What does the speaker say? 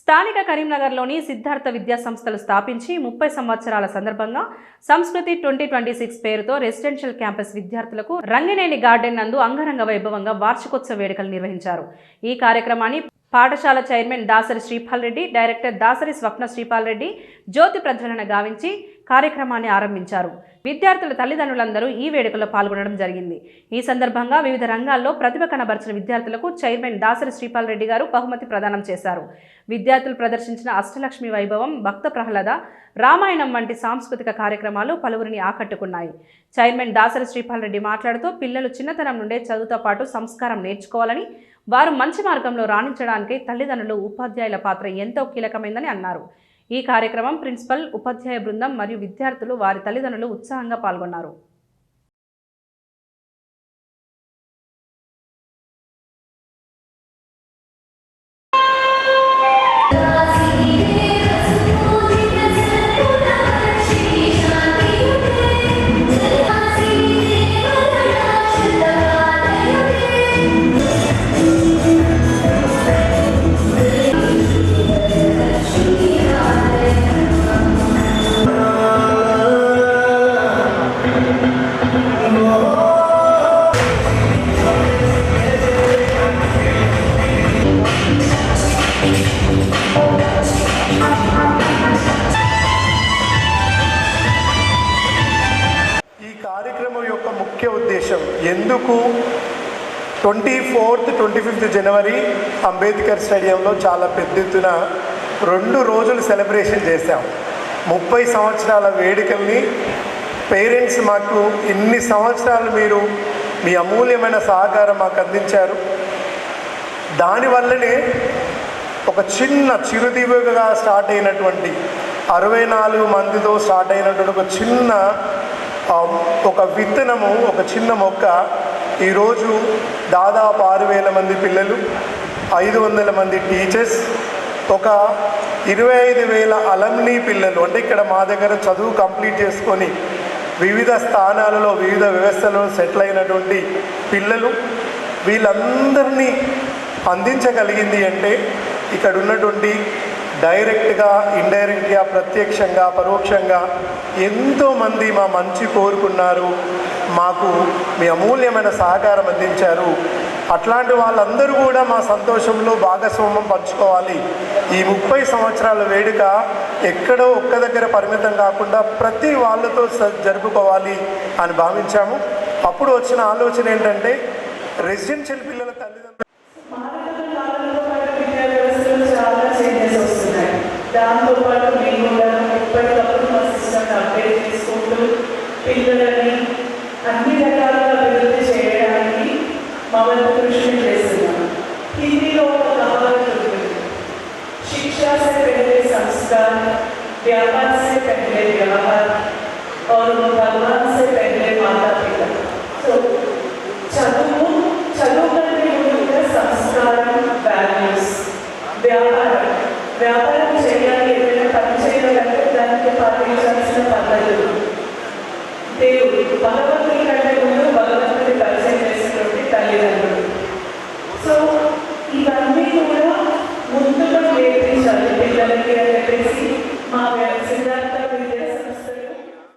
స్థానిక కరీంనగర్లోని సిద్ధార్థ విద్యా సంస్థలు స్థాపించి ముప్పై సంవత్సరాల సందర్భంగా సంస్కృతి ట్వంటీ ట్వంటీ సిక్స్ పేరుతో రెసిడెన్షియల్ క్యాంపస్ విద్యార్థులకు రంగినేని గార్డెన్ నందు అంగరంగ వైభవంగా వార్షికోత్సవ వేడుకలు నిర్వహించారు. ఈ కార్యక్రమాన్ని పాఠశాల చైర్మన్ దాసరి శ్రీపాల్ రెడ్డి డైరెక్టర్ దాసరి స్వప్న శ్రీపాల్ రెడ్డి జ్యోతి ప్రజ్వలన గావించి కార్యక్రమాన్ని ఆరంభించారు. విద్యార్థుల తల్లిదండ్రులందరూ ఈ వేడుకలో పాల్గొనడం జరిగింది. ఈ సందర్భంగా వివిధ రంగాల్లో ప్రతిభ కనబరిచిన విద్యార్థులకు చైర్మన్ దాసరి శ్రీపాల్ రెడ్డి గారు బహుమతి ప్రదానం చేశారు. విద్యార్థులు ప్రదర్శించిన అష్టలక్ష్మి వైభవం భక్త ప్రహ్లాద రామాయణం వంటి సాంస్కృతిక కార్యక్రమాలు పలువురిని ఆకట్టుకున్నాయి. చైర్మన్ దాసరి శ్రీపాల్ రెడ్డి మాట్లాడుతూ పిల్లలు చిన్నతనం నుండే చదువుతో పాటు సంస్కారం నేర్చుకోవాలని వారు మంచి మార్గంలో రాణించడానికి తల్లిదండ్రులు ఉపాధ్యాయుల పాత్ర ఎంతో కీలకమైందని అన్నారు. ఈ కార్యక్రమం ప్రిన్సిపల్ ఉపాధ్యాయ బృందం మరియు విద్యార్థులు వారి తల్లిదండ్రులు ఉత్సాహంగా పాల్గొన్నారు. ఎందుకు ట్వంటీ ఫోర్త్ ట్వంటీ ఫిఫ్త్ జనవరి అంబేద్కర్ స్టేడియంలో చాలా పెద్ద ఎత్తున రెండు రోజులు సెలబ్రేషన్ చేశాం. ముప్పై సంవత్సరాల వేడుకల్ని పేరెంట్స్ మాకు ఇన్ని సంవత్సరాలు మీరు మీ అమూల్యమైన సహకారం మాకు అందించారు. దానివల్లనే ఒక చిన్న చిరుదీవుగా స్టార్ట్ అయినటువంటి అరవై నాలుగు మందితో స్టార్ట్ అయినటువంటి ఒక చిన్న ఒక విత్తనము ఒక చిన్న మొక్క ఈరోజు దాదాపు ఆరు వేల మంది పిల్లలు ఐదు వందల మంది టీచర్స్ ఒక ఇరవై ఐదు వేల అలమ్నీ పిల్లలు అంటే ఇక్కడ మా దగ్గర చదువు కంప్లీట్ చేసుకొని వివిధ స్థానాలలో వివిధ వ్యవస్థలలో సెటిల్ అయినటువంటి పిల్లలు వీళ్ళందరినీ అందించగలిగింది అంటే ఇక్కడ ఉన్నటువంటి డైరెక్ట్గా ఇండైరెక్ట్గా ప్రత్యక్షంగా పరోక్షంగా ఎంతోమంది మా మంచి కోరుకున్నారు. మాకు మీ అమూల్యమైన సహకారం అందించారు. అట్లాంటి వాళ్ళందరూ కూడా మా సంతోషంలో భాగస్వామ్యం పంచుకోవాలి. ఈ ముప్పై సంవత్సరాల వేడుక ఎక్కడో ఒక్క దగ్గర పరిమితం కాకుండా ప్రతి వాళ్ళతో జరుపుకోవాలి అని భావించాము. అప్పుడు వచ్చిన ఆలోచన ఏంటంటే రెసిడెన్షియల్ పిల్లల తల్లిదండ్రులు వస్తున్నాయి దాంతో పాటు మేము కూడా ఎప్పటికప్పుడు మా సిస్టమ్ అప్డేట్ చేసుకుంటూ పిల్లలని అన్ని రకాలుగా అభివృద్ధి చేయడానికి మా వంతు కృషి చేస్తున్నాం హిందీలో ఒక కహావత్ ఉంటుంది शिक्षा से पहले संस्कार व्यापार से पहले व्यवहार और भगवान से पहले माता पिता तो చదువు చదువు కంటే ముందుగా సంస్కారం వాల్యూస్ వ్యాపారం వ్యాపారం పద్ధతులు దేవుడు బలవంతుల కంటే ముందు బలవంతుని పరిచయం చేసినటువంటి తల్లిదండ్రులు. ఇవన్నీ కూడా ముందుగా నేర్పించాలి పిల్లలకి అని చెప్పేసి మా సిద్ధార్థ